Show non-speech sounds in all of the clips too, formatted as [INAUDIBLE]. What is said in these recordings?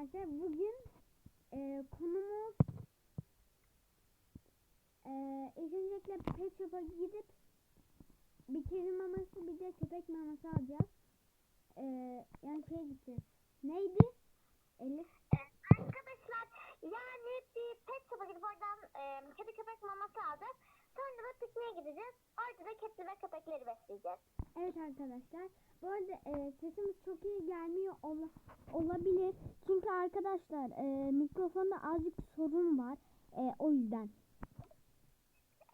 arkadaşlar bugün e, konumuz e, ilk öncelikle pet shop'a gidip bir kedi maması bir de köpek maması alacağız. E, yani şey gideceğiz. Neydi? Elif. Arkadaşlar yani bir pet shop'a gidip oradan e, kedi köpek maması aldık. Sonra da pikniğe gideceğiz. Orada da kedi ve köpekleri besleyeceğiz. Evet arkadaşlar. Bu arada e, sesimiz çok iyi gelmiyor ola- olabilir. Çünkü arkadaşlar e, mikrofonda azıcık sorun var. E, o yüzden.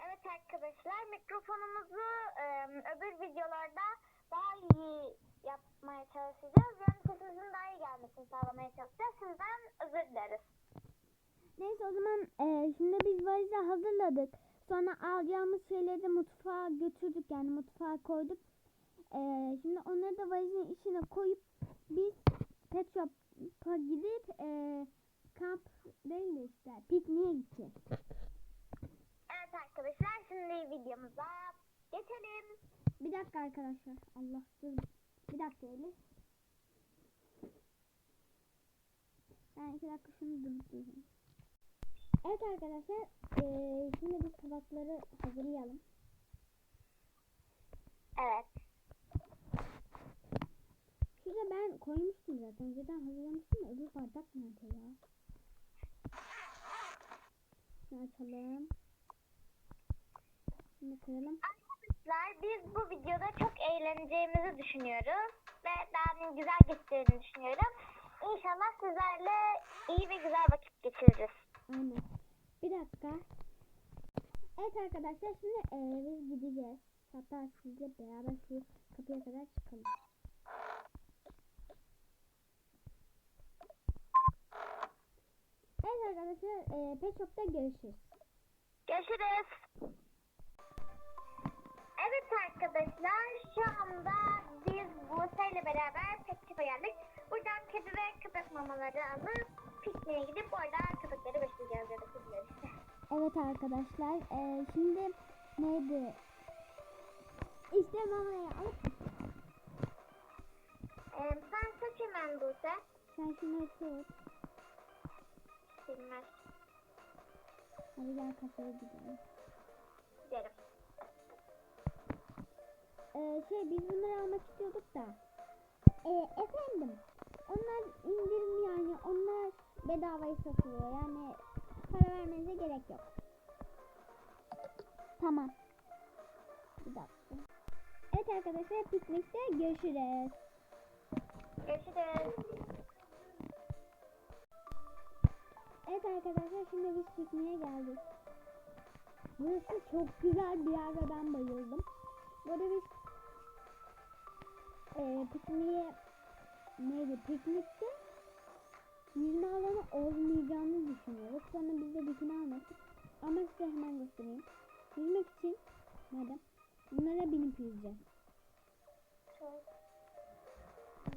Evet arkadaşlar mikrofonumuzu e, öbür videolarda daha iyi yapmaya çalışacağız. Yani sesimizin daha iyi gelmesini sağlamaya çalışacağız. Sizden özür dileriz. Neyse o zaman e, şimdi biz valizi hazırladık. Sonra alacağımız şeyleri de mutfağa götürdük yani mutfağa koyduk. E, şimdi onları da valizin içine koyup biz pet shop'a gidip e, kamp değil de işte pikniğe gideceğiz. [LAUGHS] Evet arkadaşlar şimdi videomuza geçelim. Bir dakika arkadaşlar. Allah dur. Bir dakika Elif. Ben iki dakika şunu durdurayım. Evet arkadaşlar. eee, şimdi biz tabakları hazırlayalım. Evet. Şurada ben koymuştum zaten. Önceden hazırlamıştım da öbür bardak nerede ya? Şunu açalım. Şimdi koyalım. Arkadaşlar biz bu videoda çok eğleneceğimizi düşünüyoruz ve daha güzel geçeceğini düşünüyorum. İnşallah sizlerle iyi ve güzel vakit geçiririz. Aynen. Bir dakika. Evet arkadaşlar şimdi biz gideceğiz. Hatta sizle beraber şu kapıya kadar çıkalım. Evet arkadaşlar eee Pet Shop'ta görüşürüz. Görüşürüz. Evet arkadaşlar şu anda biz Buse ile beraber pet shop'a geldik. Buradan kedi ve köpek mamaları alıp pikniğe gidip oradan köpekleri besleyeceğiz ya da kedileri işte. [LAUGHS] Evet arkadaşlar eee, şimdi neydi? İşte mamayı alıp Ee, sen seç hemen Buse. sen şunu tut. Bilmez. Hadi gel kafeye gidelim. Gidelim. Ee, şey biz bunları almak istiyorduk da. Ee, efendim onlar indirim yani onlar bedavaya satılıyor yani para vermenize gerek yok. Tamam. Bir dakika. Evet arkadaşlar piknikte görüşürüz. Görüşürüz. Evet arkadaşlar şimdi biz pikniğe geldik. Burası çok güzel bir yer ve ben bayıldım. Burada biz eee pikniğe neydi piknikte yüzme alanı olmayacağını düşünüyoruz. Sonra biz de bikini almıştık. Ama size hemen göstereyim. Yüzmek için madem bunlara binip yüzeceğiz.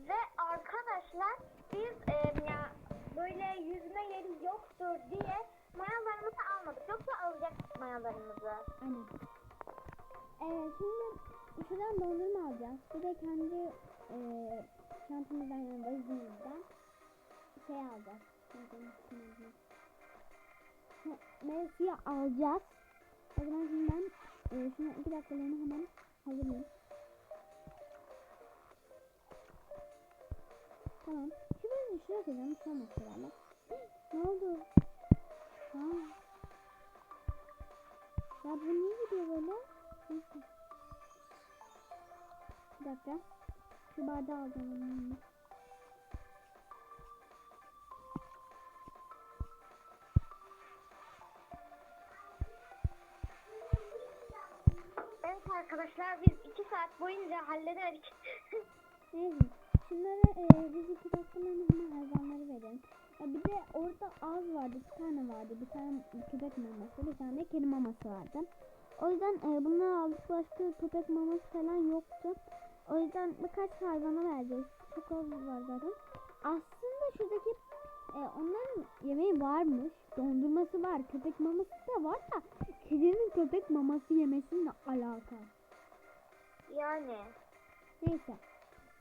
Ve arkadaşlar biz e, ya böyle yüzme yeri yoktur diye mayalarımızı almadık. Yoksa alacaktık mayalarımızı. Aynen. Ee, şimdi şuradan dondurma alacağız. Bir de kendi eee çantamızdan yani valizimizden şey alacağız. Meyve alacağız. O zaman şimdi ben eee şunu iki dakikalığına hemen hazırlayayım. Tamam. Koyacağım. Şu olmaz herhalde. Ne oldu? Ha. Ya bu niye gidiyor böyle? Neyse. Bir dakika. Şu bardağı alacağım. Evet arkadaşlar biz iki saat boyunca hallederdik. [LAUGHS] Neyse. Şunları e, biz iki dakikalarını hemen hayvanları verelim. Ya bir de orada az vardı. Bir tane vardı. Bir tane köpek maması. Bir tane de kedi maması vardı. O yüzden e, bunları aldık. Başka köpek maması falan yoktu. O yüzden birkaç hayvana vereceğiz. Çok az var zaten. Aslında şuradaki e, onların yemeği varmış. Dondurması var. Köpek maması da var da kedinin köpek maması yemesiyle alaka. yani. Neyse.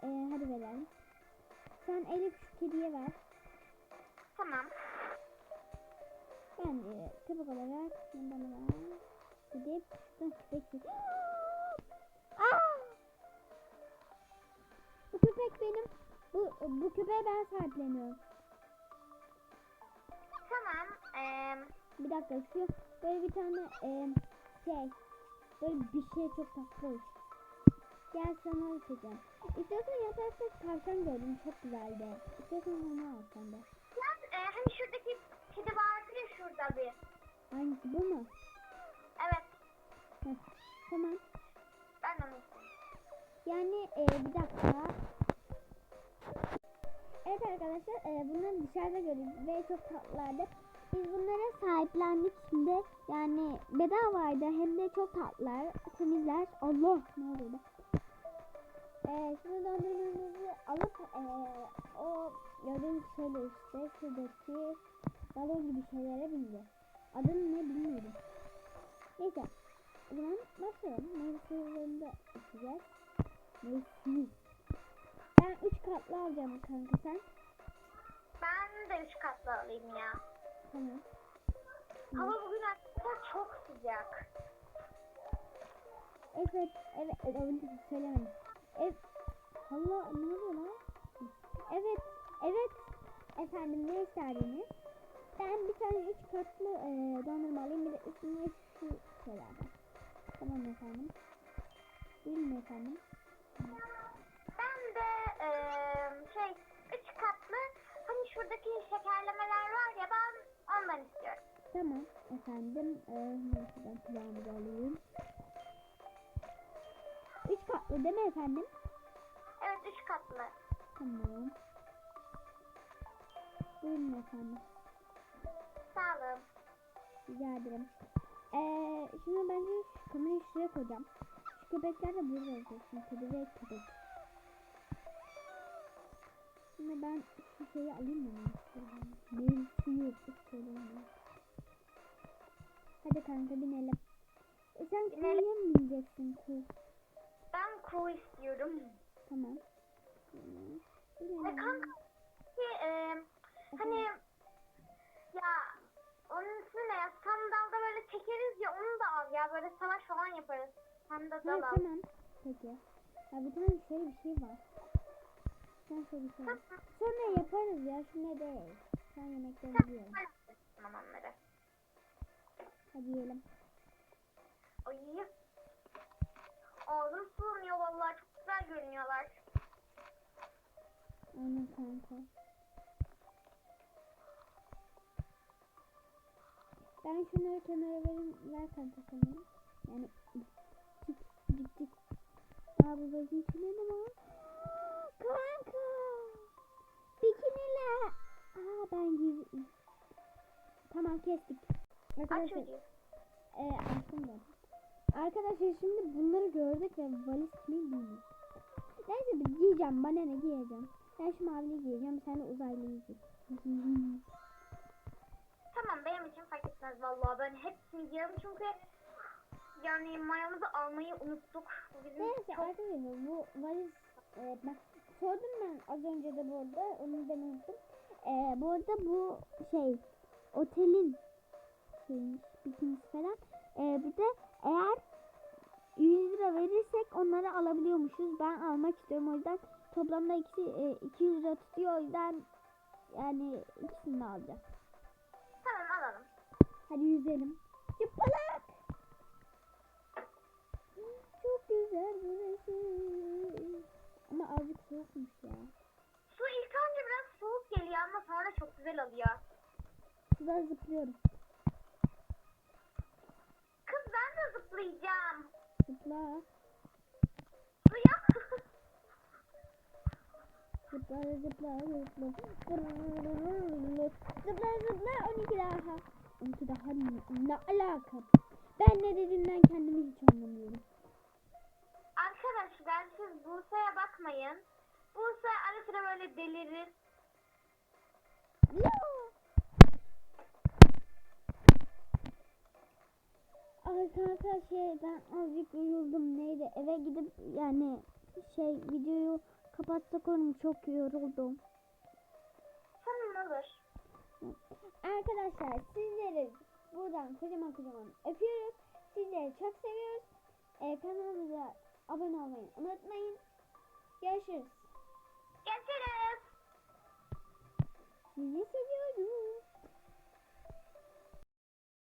Ee, hadi verelim. Sen Elif şu kediye ver. Tamam. Ben de köpek olarak bundan olarak gidip şuradan köpek! [GASPS] Bu köpek benim. Bu, bu köpeğe ben sahipleniyorum. Tamam. Ee, Bir dakika şu böyle bir tane e, şey böyle bir şey çok tatlı. Gel sana açacağım. İstiyorsan yatakta tavşan gördüm çok güzeldi. İstiyorsan onu al sen de. sen, e, hani şuradaki kedi vardı ya şurada bir. Hangisi bu mu? Evet. Heh, tamam. Ben onu istiyorum. Yani e, bir dakika. Evet arkadaşlar e, bunları dışarıda gördük ve çok tatlılardı. Biz bunlara sahiplendik şimdi. Yani bedavaydı hem de çok tatlılar, temizler. Allah ne oluyor be? E, şimdi dondurmamızı alıp e, o gördüğünüz şeyle işte şuradaki balon gibi şeylere bindi. Adını ne bilmiyorum. Neyse. O zaman başlayalım. Da içeceğiz. Suyu. Ben 3 katlı alacağım kanka sen. Ben de üç katlı alayım ya. Tamam. Hı. Hava bugün arkadaşlar çok sıcak. Evet, evet, evet, onu söylemedim. Evet. Allah ne oluyor lan? Evet, evet. Efendim ne isterdiniz? Ben bir tane üç katlı e, dondurma alayım bir de üstüne şu şeylerden. Tamam efendim. Mi efendim? Ben de eee, şey üç katlı hani şuradaki şekerlemeler var ya ben ondan istiyorum. Tamam efendim. Ee, şuradan kulağımı da alayım. Katlı değil mi efendim? Evet üç katlı. Tamam. Buyurun efendim. Sağ olun. Rica ederim. Ee, şimdi bence şu kamerayı şuraya koyacağım. Şu köpekler de burada olsun. Kedi ve köpek. Şimdi ben şu şeyi alayım mı? Meyve suyu. Söyleyeyim. Hadi kanka binelim. E sen kuyuya mı bineceksin kuy? Kuğu istiyorum. Tamam. Ve kanka ki, eee, hani ya onun ismi ne ya sandalda böyle çekeriz ya onu da al ya böyle savaş falan yaparız. Dal al. tamam. Peki. Ya bir tane şöyle bir şey var. Sen şöyle bir şey. Sonra yaparız ya. Şimdi değil. Sen yemeklerini yiyelim. Tamam onları. Hadi yiyelim. Ay. Ağzım sulanıyor vallahi çok güzel görünüyorlar. Aynen kanka. Ben şunları kenara vereyim. Ver kanka sanırım. Yani cik cik cik. Daha bu bakayım içinde ne var? Kanka. Bikiniler. Aa ben gir. Tamam kestik. Aç Arkadaşlar, çocuğu. e, açtım ben. Arkadaşlar şimdi bunları gördük ve valiz kimin bilmiyor. Neyse bir giyeceğim. Bana ne giyeceğim. Ben şu maviliyi giyeceğim. Sen de uzaylıyı giy. Tamam benim için fark etmez vallahi ben hepsini giyerim çünkü yani mayamızı almayı unuttuk. Bu bizim Neyse çok arkadaşlar bu valiz e, ben sordum ben az önce de bu arada onu demeyi unuttum. E, bu arada bu şey otelin şeymiş bikinisi falan. E, bir de eğer 100 lira verirsek onları alabiliyormuşuz. Ben almak istiyorum o yüzden toplamda ikisi e, 200 lira tutuyor o yüzden yani ikisini de alacağım. tamam alalım. Hadi yüzelim. Çıplak. Çok güzel burası. Ama azıcık soğukmuş ya. Su ilk önce biraz soğuk geliyor ama sonra çok güzel oluyor. Suda zıplıyorum. Kız ben de zıplayacağım. Suya. Zıpla zıpla zıpla. Zıpla zıpla 12 daha. 12 daha ne, ne alaka? Ben ne dediğimden kendimi hiç anlamıyorum. Arkadaşlar siz Buse'ye bakmayın. Buse ara sıra böyle delirir. Ya. Arkadaşlar şey ben azıcık yoruldum neydi eve gidip yani şey videoyu kapatsak onu çok yoruldum. Tamam olur. Arkadaşlar sizleri buradan kocaman kocaman öpüyoruz. Sizleri çok seviyoruz. Ee, kanalımıza abone olmayı unutmayın. Görüşürüz. Görüşürüz. Sizi seviyorum.